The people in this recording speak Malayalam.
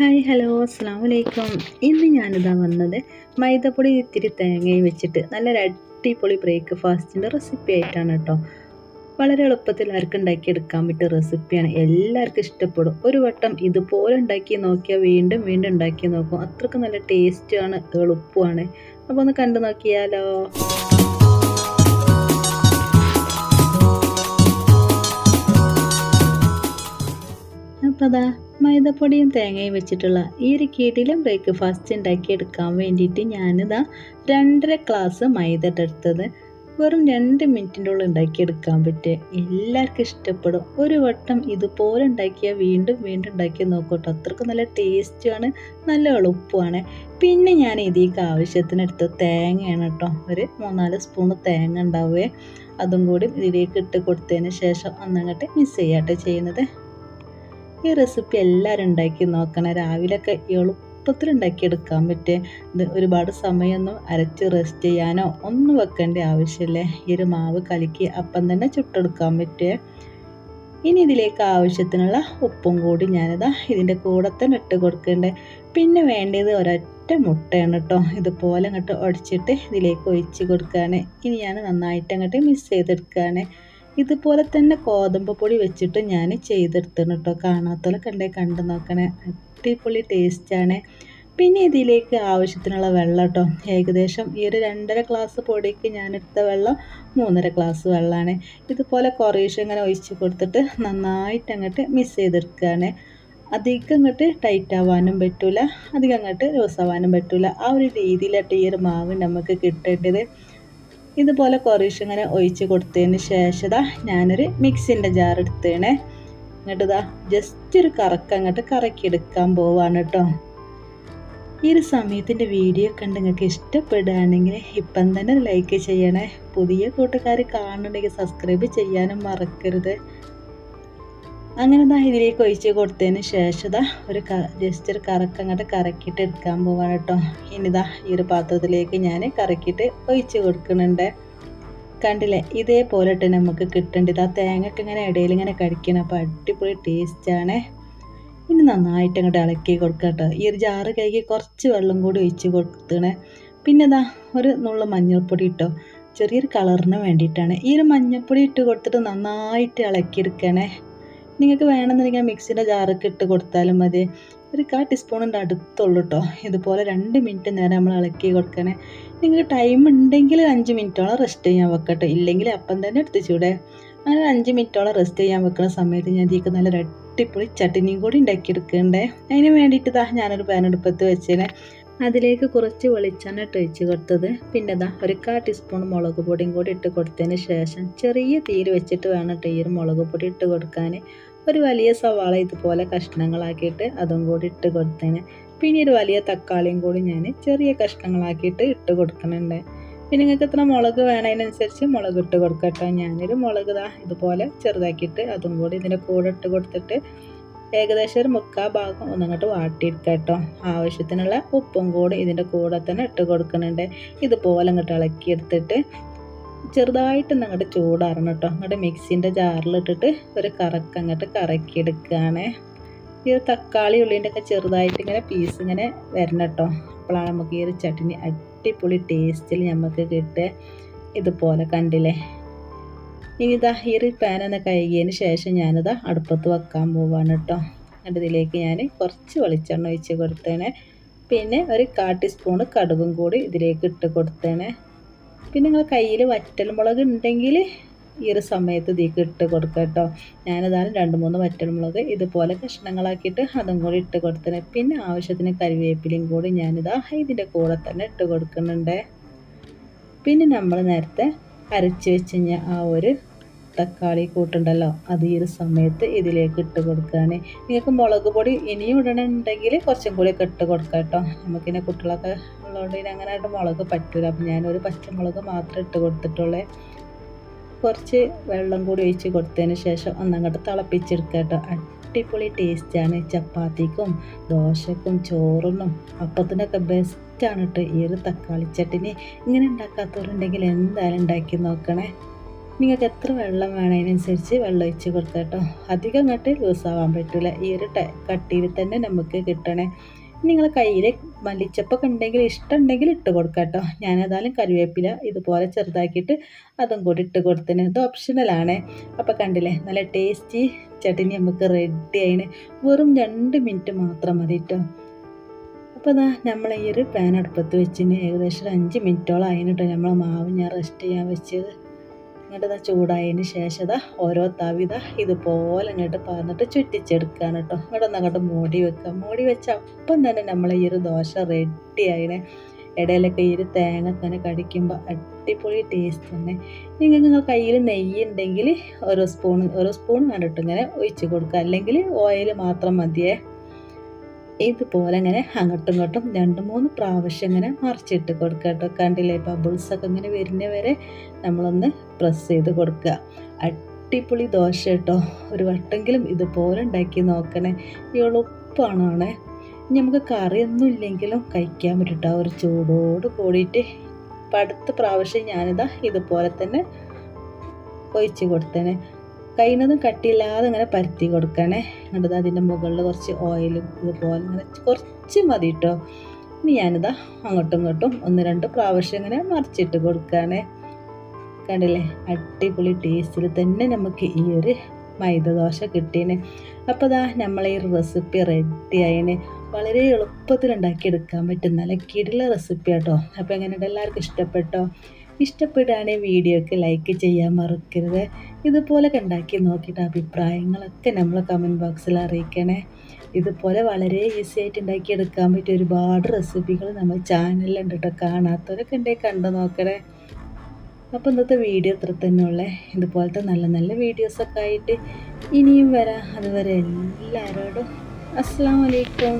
ഹായ് ഹലോ അസ്സാം വലൈക്കും ഇന്ന് ഞാനിതാ വന്നത് മൈദപ്പൊടി ഇത്തിരി തേങ്ങയും വെച്ചിട്ട് നല്ലൊരു അടിപൊളി ബ്രേക്ക്ഫാസ്റ്റിന്റെ റെസിപ്പി ആയിട്ടാണ് കേട്ടോ. വളരെ എളുപ്പത്തിൽ ആർക്കും ഉണ്ടാക്കിയെടുക്കാൻ പറ്റിയ റെസിപ്പിയാണ്. എല്ലാവർക്കും ഇഷ്ടപ്പെടും. ഒരു വട്ടം ഇതുപോലെ ഉണ്ടാക്കി നോക്കിയാൽ വീണ്ടും വീണ്ടും ഉണ്ടാക്കി നോക്കും. അത്രയ്ക്ക് നല്ല ടേസ്റ്റാണ് എളുപ്പമാണ്. അപ്പോൾ ഒന്ന് കണ്ടു നോക്കിയാലോ. അപ്പോൾ അതാ മൈദപ്പൊടിയും തേങ്ങയും വെച്ചിട്ടുള്ള ഈ ഒരു കീട്ടിലും ബ്രേക്ക്ഫാസ്റ്റ് ഉണ്ടാക്കിയെടുക്കാൻ വേണ്ടിയിട്ട് ഞാനിതാ രണ്ടര ഗ്ലാസ് മൈദ എടുത്തത്. വെറും രണ്ട് മിനിറ്റിന്റെ ഉള്ളിൽ ഉണ്ടാക്കിയെടുക്കാൻ പറ്റുക എല്ലാവർക്കും ഇഷ്ടപ്പെടും. ഒരു വട്ടം ഇതുപോലെ ഉണ്ടാക്കിയാൽ വീണ്ടും വീണ്ടും ഉണ്ടാക്കി നോക്കട്ടോ. അത്രയ്ക്ക് നല്ല ടേസ്റ്റുമാണ് നല്ല എളുപ്പമാണ്. പിന്നെ ഞാൻ ഇതിലേക്ക് ആവശ്യത്തിനെടുത്ത് തേങ്ങയാണ് കേട്ടോ. ഒരു മൂന്നാൽ സ്പൂണ് തേങ്ങ ഉണ്ടാവുകയെ അതും കൂടി ഇതിലേക്ക് ഇട്ട് കൊടുത്തതിന് ശേഷം അന്നങ്ങട്ട് മിസ് ചെയ്യാട്ടെ ചെയ്യുന്നത്. ഈ റെസിപ്പി എല്ലാവരും ഉണ്ടാക്കി നോക്കണം. രാവിലെയൊക്കെ എളുപ്പത്തിൽ ഉണ്ടാക്കിയെടുക്കാൻ പറ്റിയ ഇത് ഒരുപാട് സമയമൊന്നും അരച്ച് റെസ്റ്റ് ചെയ്യാനോ ഒന്നും വെക്കേണ്ട ആവശ്യമില്ല. ഈ ഒരു മാവ് കലക്കി അപ്പം തന്നെ ചുട്ടെടുക്കാൻ പറ്റിയ ഇനി ഇതിലേക്ക് ആവശ്യത്തിനുള്ള ഉപ്പും കൂടി ഞാനിതാ ഇതിന്റെ കൂടെ തന്നെ ഇട്ട് കൊടുക്കേണ്ടത് പിന്നെ വേണ്ടത് ഒരൊറ്റ മുട്ടയാണ് കേട്ടോ ഇതുപോലെ അങ്ങോട്ട് ഉടച്ചിട്ട് ഇതിലേക്ക് ഒഴിച്ച് കൊടുക്കുകയാണ് ഇനി ഞാൻ നന്നായിട്ട് അങ്ങോട്ട് മിക്സ് ചെയ്തെടുക്കുകയാണ് ഇതുപോലെ തന്നെ ഗോതമ്പ് പൊടി വെച്ചിട്ട് ഞാൻ ചെയ്തെടുത്തണം കേട്ടോ. കാണാത്തോലെ കണ്ടേ കണ്ടു നോക്കണേ. അടിപൊളി ടേസ്റ്റാണ് പിന്നെ ഇതിലേക്ക് ആവശ്യത്തിനുള്ള വെള്ളം കേട്ടോ. ഏകദേശം ഈ ഒരു രണ്ടര ഗ്ലാസ് പൊടിക്ക് ഞാൻ എടുത്ത വെള്ളം മൂന്നര ഗ്ലാസ് വെള്ളമാണ് ഇതുപോലെ കുറേശ്ശെ ഇങ്ങനെ ഒഴിച്ച് കൊടുത്തിട്ട് നന്നായിട്ട് അങ്ങോട്ട് മിക്സ് ചെയ്തെടുക്കുകയാണ് അധികം അങ്ങോട്ട് ടൈറ്റ് ആവാനും പറ്റില്ല അധികം അങ്ങോട്ട് ലൂസാവാനും പറ്റില്ല ആ ഒരു രീതിയിലായിട്ട് ഈ ഒരു മാവ് നമുക്ക് കിട്ടേണ്ടത്. ഇതുപോലെ കുറേശ്ശെ ഇങ്ങനെ ഒഴിച്ച് കൊടുത്തതിന് ശേഷം ഞാനൊരു മിക്സിന്റെ ജാർ എടുത്തേണേ. എന്നിട്ട് ഇതാ ജസ്റ്റ് ഒരു കറക്കം അങ്ങോട്ട് കറക്കിയെടുക്കാൻ പോവാണ് കേട്ടോ. ഈ ഒരു സമയത്തിന്റെ വീഡിയോ കണ്ട് നിങ്ങൾക്ക് ഇഷ്ടപ്പെടുകയാണെങ്കിൽ ഇപ്പം തന്നെ ലൈക്ക് ചെയ്യണേ. പുതിയ കൂട്ടുകാർ കാണുന്നുണ്ടെങ്കിൽ സബ്സ്ക്രൈബ് ചെയ്യാനും മറക്കരുത്. അങ്ങനെ ദാ ഇതിലേക്ക് ഒഴിച്ച് കൊടുത്തതിന് ശേഷം ദാ ഒരു ജസ്റ്റ് ഒരു കറക്ക് അങ്ങോട്ട് കറക്കിയിട്ട് എടുക്കാൻ പോവാണ് കേട്ടോ ഇനിതാ ഈ ഒരു പാത്രത്തിലേക്ക് ഞാൻ കറക്കിയിട്ട് ഒഴിച്ച് കൊടുക്കുന്നുണ്ട്. കണ്ടില്ലേ? ഇതേപോലെ ഇട്ട് നമുക്ക് കിട്ടേണ്ടത് ആ തേങ്ങക്ക് ഇങ്ങനെ ഇടയിൽ ഇങ്ങനെ കഴിക്കണം അപ്പോൾ അടിപൊളി ടേസ്റ്റാണ് ഇനി നന്നായിട്ട് അങ്ങോട്ട് ഇളക്കി കൊടുക്കുക കേട്ടോ. ഈ ഒരു ജാറ് കഴുകി കുറച്ച് വെള്ളം കൂടി ഒഴിച്ച് കൊടുത്തണേ. പിന്നെ ഇതാ ഒരു നുള്ള മഞ്ഞൾപ്പൊടി ഇട്ടോ. ചെറിയൊരു കളറിന് വേണ്ടിയിട്ടാണ്. ഈ ഒരു മഞ്ഞൾപ്പൊടി ഇട്ട് കൊടുത്തിട്ട് നന്നായിട്ട് ഇളക്കിയെടുക്കണേ. നിങ്ങൾക്ക് വേണമെന്നുണ്ടെങ്കിൽ മിക്സിന്റെ ജാറൊക്കെ ഇട്ട് കൊടുത്താലും മതി. ഒരു കാ ടീസ്പൂണിന്റെ അടുത്തുള്ളൂ കേട്ടോ ഇതുപോലെ രണ്ട് മിനിറ്റ് നേരം നമ്മൾ ഇളക്കി കൊടുക്കണേ. നിങ്ങൾക്ക് ടൈം ഉണ്ടെങ്കിൽ അഞ്ച് മിനിറ്റോളം റെസ്റ്റ് ചെയ്യാൻ വെക്കട്ടെ. ഇല്ലെങ്കിൽ അപ്പം തന്നെ എടുത്തിച്ചൂടെ അങ്ങനെ അഞ്ച് മിനിറ്റോളം റെസ്റ്റ് ചെയ്യാൻ വെക്കുന്ന സമയത്ത് ഞാൻ ഇതിക്ക് നല്ല അടിപൊളി ചട്ടിനിയും കൂടി ഉണ്ടാക്കിയെടുക്കണ്ടേ. അതിന് വേണ്ടിയിട്ട് ഇതാ ഞാനൊരു പാനെടുപ്പത്ത് വെച്ചേനെ. അതിലേക്ക് കുറച്ച് വെളിച്ചെണ്ണ ഇട്ട് ഒഴിച്ച് കൊടുത്തത്. പിന്നെ ഇതാ ഒരു കാ ടീസ്പൂൺ മുളക് പൊടിയും കൂടി ഇട്ട് കൊടുത്തതിന് ശേഷം ചെറിയ തീര് വെച്ചിട്ട് വേണം ഒരു മുളക് പൊടി ഇട്ട് കൊടുക്കാൻ. ഒരു വലിയ സവാള ഇതുപോലെ കഷ്ണങ്ങളാക്കിയിട്ട് അതും കൂടി ഇട്ട് കൊടുത്തേന് പിന്നെ ഒരു വലിയ തക്കാളിയും കൂടി ഞാൻ ചെറിയ കഷ്ണങ്ങളാക്കിയിട്ട് ഇട്ട് കൊടുക്കുന്നുണ്ട്. പിന്നെ നിങ്ങൾക്ക് എത്ര മുളക് വേണതിനനുസരിച്ച് മുളക് ഇട്ട് കൊടുക്കട്ടോ ഞാനൊരു മുളക് ഇതാ ഇതുപോലെ ചെറുതാക്കിയിട്ട് അതും കൂടി ഇതിന്റെ കൂടെ ഇട്ട് കൊടുത്തിട്ട് ഏകദേശം ഒരു മുക്കാൽ ഭാഗം ഒന്നങ്ങോട്ട് വാട്ടിയെടുക്കട്ടോ കേട്ടോ. ആവശ്യത്തിനുള്ള ഉപ്പും കൂടി ഇതിന്റെ കൂടെ തന്നെ ഇട്ട് കൊടുക്കുന്നുണ്ട്. ഇതുപോലെ അങ്ങോട്ട് ഇളക്കിയെടുത്തിട്ട് ചെറുതായിട്ട് അങ്ങോട്ട് ചൂടാറണം കേട്ടോ. അങ്ങോട്ട് മിക്സിന്റെ ജാറിലിട്ടിട്ട് ഒരു കറക്ക് അങ്ങോട്ട് കറക്കിയെടുക്കുകയാണ്. ഈ തക്കാളി ഉള്ളിന്റെ ഒക്കെ ചെറുതായിട്ട് ഇങ്ങനെ പീസ് ഇങ്ങനെ വരണം കേട്ടോ. അപ്പോഴാണ് നമുക്ക് ഈ ഒരു ചട്ടിനി അടിപൊളി ടേസ്റ്റിൽ നമുക്ക് കിട്ടുക. ഇതുപോലെ കണ്ടില്ലേ? ഇനി ഇതാ ഈ ഒരു പാനൊന്ന് കഴുകിയതിന് ശേഷം ഞാനിതാ അടുപ്പത്ത് വെക്കാൻ പോവാണ് കേട്ടോ. എന്നിട്ട് ഇതിലേക്ക് ഞാൻ കുറച്ച് വെളിച്ചെണ്ണ ഒഴിച്ച് കൊടുത്തേനെ പിന്നെ ഒരു കാ ടീസ്പൂണ് കടുകും കൂടി ഇതിലേക്ക് ഇട്ട് കൊടുത്തേനെ പിന്നെ നിങ്ങൾ കയ്യിൽ വറ്റൽമുളക് ഉണ്ടെങ്കിൽ ഈ ഒരു സമയത്ത് ഇതിലേക്ക് ഇട്ട് കൊടുക്കുക കേട്ടോ ഞാനതാണ് രണ്ട് മൂന്ന് വറ്റൽമുളക് ഇതുപോലെ കഷ്ണങ്ങളാക്കിയിട്ട് അതും കൂടി ഇട്ട് കൊടുത്തത് പിന്നെ ആവശ്യത്തിന് കരിവേപ്പിലയും കൂടി ഞാനിതാ ഇതിന്റെ കൂടെ തന്നെ ഇട്ട് കൊടുക്കുന്നുണ്ട്. പിന്നെ നമ്മൾ നേരത്തെ അരച്ച് വെച്ച് കഴിഞ്ഞാൽ ആ ഒരു തക്കാളി കൂട്ടുണ്ടല്ലോ അത് ഈ ഒരു സമയത്ത് ഇതിലേക്ക് ഇട്ട് കൊടുക്കുകയാണ് നിങ്ങൾക്ക് മുളക് പൊടി ഇനിയും ഇടണമെന്നുണ്ടെങ്കിൽ കുറച്ചും കൂടി ഒക്കെ ഇട്ട് കൊടുക്കാം കേട്ടോ നമുക്കിനെ കുട്ടികളൊക്കെ ഉള്ളതുകൊണ്ട് ഇനി അങ്ങനെ ആയിട്ട് മുളക് പറ്റൂല. അപ്പം ഞാനൊരു പച്ചമുളക് മാത്രം ഇട്ട് കൊടുത്തിട്ടുള്ളേ. കുറച്ച് വെള്ളം കൂടി ഒഴിച്ച് കൊടുത്തതിന് ശേഷം ഒന്നങ്ങോട്ട് തിളപ്പിച്ചെടുക്കുക കേട്ടോ. അടിപൊളി ടേസ്റ്റാണ് ചപ്പാത്തിക്കും ദോശക്കും ചോറിനും അപ്പത്തിനൊക്കെ ബെസ്റ്റാണ് കേട്ടോ. ഈ ഒരു തക്കാളി ചട്ടിനി ഇങ്ങനെ ഉണ്ടാക്കാത്തവരുണ്ടെങ്കിൽ എന്തായാലും ഉണ്ടാക്കി നോക്കണേ. നിങ്ങൾക്ക് എത്ര വെള്ളം വേണമതിനനുസരിച്ച് വെള്ളം ഒഴിച്ച് കൊടുക്കാം കേട്ടോ. അധികം അങ്ങോട്ട് ലൂസാവാൻ പറ്റില്ല ഈ ഒരു കട്ടിയിൽ തന്നെ നമുക്ക് കിട്ടണേ. നിങ്ങൾ കയ്യിൽ മല്ലിച്ചപ്പൊക്കെ ഉണ്ടെങ്കിൽ ഇഷ്ടമുണ്ടെങ്കിൽ ഇട്ട് കൊടുക്കാം കേട്ടോ. ഞാൻ ഏതായാലും കറിവേപ്പില ഇതുപോലെ ചെറുതാക്കിയിട്ട് അതും കൂടി ഇട്ട് കൊടുത്തിന് ഇത് ഓപ്ഷണലാണ് അപ്പോൾ കണ്ടില്ലേ നല്ല ടേസ്റ്റി ചട്ടിനി നമുക്ക് റെഡി ആയിന്. വെറും രണ്ട് മിനിറ്റ് മാത്രം മതി കേട്ടോ അപ്പോൾ ഇതാ നമ്മൾ ഈ ഒരു പാൻ അടുപ്പത്ത് വെച്ചിന് ഏകദേശം ഒരു അഞ്ച് മിനിറ്റോളം ആയിട്ടോ നമ്മൾ മാവ് ഞാൻ റെസ്റ്റ് ചെയ്യാൻ വെച്ചത്. ഇതാ ചൂടായതിന് ശേഷം ഇതാ ഓരോ തവിത ഇതുപോലെ ഇങ്ങോട്ട് പറഞ്ഞിട്ട് ചുറ്റിച്ചെടുക്കുകയാണ് കേട്ടോ. ഇവിടെ ഒന്ന് അങ്ങോട്ട് മൂടി വെക്കുക. മൂടി വെച്ച അപ്പം തന്നെ നമ്മളെ ഈ ഒരു ദോശ റെഡി ആയതിനെ ഇടയിലൊക്കെ ഈ ഒരു തേങ്ങ തന്നെ കടിക്കുമ്പോൾ അടിപൊളി ടേസ്റ്റ് തന്നെ. നിങ്ങൾക്ക് നിങ്ങൾ കയ്യിൽ നെയ്യ് ഉണ്ടെങ്കിൽ ഓരോ സ്പൂൺ ഓരോ സ്പൂൺ കണ്ടിട്ട് ഇങ്ങനെ ഒഴിച്ച് കൊടുക്കുക. അല്ലെങ്കിൽ ഓയിൽ മാത്രം മതിയേ. ഇതുപോലെ ഇങ്ങനെ അങ്ങോട്ടും ഇങ്ങോട്ടും രണ്ട് മൂന്ന് പ്രാവശ്യം ഇങ്ങനെ മറിച്ചിട്ട് കൊടുക്കുക കേട്ടോ. കണ്ടില്ലേ ബബിൾസൊക്കെ ഇങ്ങനെ വരുന്ന വരെ നമ്മളൊന്ന് പ്രസ് ചെയ്ത് കൊടുക്കുക. അടിപൊളി ദോശ കേട്ടോ. ഒരു വട്ടെങ്കിലും ഇതുപോലെ ഉണ്ടാക്കി നോക്കണേ. എളുപ്പമാണ് നമുക്ക് കറിയൊന്നും ഇല്ലെങ്കിലും കഴിക്കാൻ പറ്റും ഒരു ചൂടോട് കൂടിയിട്ട് ഇപ്പം അടുത്ത പ്രാവശ്യം ഞാനിതാ ഇതുപോലെ തന്നെ ഒഴിച്ച് കൊടുത്തേനെ. കഴിയുന്നതും കട്ടിയില്ലാതെ ഇങ്ങനെ പരത്തി കൊടുക്കണേ. എന്നിട്ട് അതിന്റെ മുകളിൽ കുറച്ച് ഓയിലും ഇതുപോലെ ഇങ്ങനെ കുറച്ച് മതി കേട്ടോ ഇനി ഞാനിതാ അങ്ങോട്ടും ഇങ്ങോട്ടും ഒന്ന് രണ്ട് പ്രാവശ്യം ഇങ്ങനെ മറിച്ചിട്ട് കൊടുക്കുകയാണേ കണ്ടില്ലേ? അടിപൊളി ടേസ്റ്റിൽ തന്നെ നമുക്ക് ഈ ഒരു മൈദ ദോശ കിട്ടീന്. അപ്പോൾ ഇതാ നമ്മളെ ഈ റെസിപ്പി റെഡി ആയിന്. വളരെ എളുപ്പത്തിൽ ഉണ്ടാക്കിയെടുക്കാൻ പറ്റും. നല്ല കിടില റെസിപ്പി കേട്ടോ അപ്പോൾ എങ്ങനെയുണ്ട്? എല്ലാവർക്കും ഇഷ്ടപ്പെട്ടോ? ഇഷ്ടപ്പെടുകയാണെങ്കിൽ വീഡിയോക്ക് ലൈക്ക് ചെയ്യാൻ മറക്കരുത്. ഇതുപോലെ ഉണ്ടാക്കി നോക്കിയിട്ട് അഭിപ്രായങ്ങളൊക്കെ നമ്മൾ കമന്റ് ബോക്സിൽ അറിയിക്കണേ. ഇതുപോലെ വളരെ ഈസി ആയിട്ട് ഉണ്ടാക്കിയെടുക്കാൻ പറ്റിയ ഒരുപാട് റെസിപ്പികൾ നമ്മൾ ചാനലിലുണ്ട് കേട്ടോ കാണാത്തവരൊക്കെ ഉണ്ടെങ്കിൽ കണ്ടു നോക്കണേ. അപ്പോൾ ഇന്നത്തെ വീഡിയോ ഇത്ര തന്നെ ഉള്ളേ. ഇതുപോലത്തെ നല്ല നല്ല വീഡിയോസൊക്കെ ആയിട്ട് ഇനിയും വരാം. അതുവരെ എല്ലാവരോടും അസ്സാം വലൈക്കും